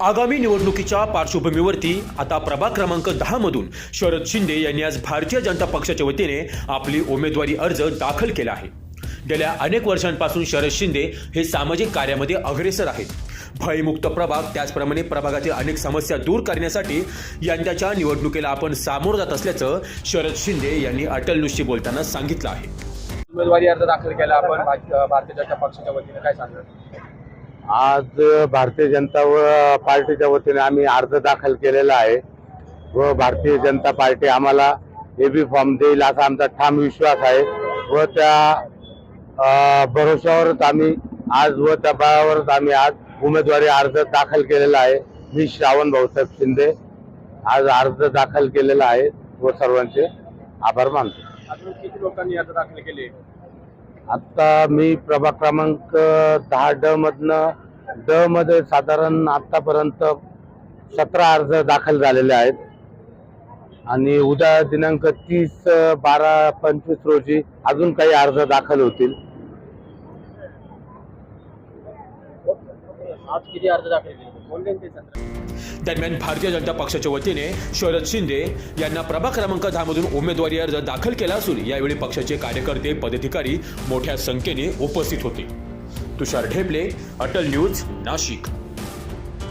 आगामी निवडणुकीच्या पार्श्वभूमीवरती आता प्रभाग क्रमांक दहा मधून शरद शिंदे यांनी आज भारतीय जनता पक्षाच्या वतीने आपली उमेदवारी अर्ज दाखल केला आहे. गेल्या अनेक वर्षांपासून शरद शिंदे हे सामाजिक कार्यामध्ये अग्रेसर आहेत. भयमुक्त प्रभाग त्याचप्रमाणे प्रभागातील अनेक समस्या दूर करण्यासाठी यंदाच्या निवडणुकीला आपण सामोरं जात असल्याचं शरद शिंदे यांनी अटल न्यूजशी बोलताना सांगितलं आहे. उमेदवारी अर्ज दाखल केला आपण भारतीय जनता पक्षाच्या वतीने. काय सांगणार आज भारतीय जनता व पार्टीच्या वतीने आम्ही अर्ज दाखल केलेला आहे. व भारतीय जनता पार्टी आम्हाला एबी फॉर्म देईल असा आमचा ठाम विश्वास आहे. व त्या भरोश्यावरच आम्ही आज व त्या बळावरच आम्ही आज उमेदवारी अर्ज दाखल केलेला आहे. मी श्रावण भाऊसाहेब शिंदे आज अर्ज दाखल केलेला आहे व सर्वांचे आभार मानतो. किती लोकांनी अर्ज दाखल केले? आता मी प्रभाग क्रमांक दहा ड मधनं ड मध्ये साधारण आतापर्यंत सतरा अर्ज दाखल झालेले आहेत. आणि उद्या दिनांक तीस बारा पंचवीस रोजी अजून काही अर्ज दाखल होतील. आज किती अर्ज दाखल केले? बोलले ते दरम्यान भारतीय जनता पक्षाच्या वतीने शरद शिंदे यांना प्रभाग क्रमांक दहा मधून उमेदवारी अर्ज दाखल केला असून यावेळी पक्षाचे कार्यकर्ते पदाधिकारी मोठ्या संख्येने उपस्थित होते. तुषार ढेपले अटल न्यूज नाशिक.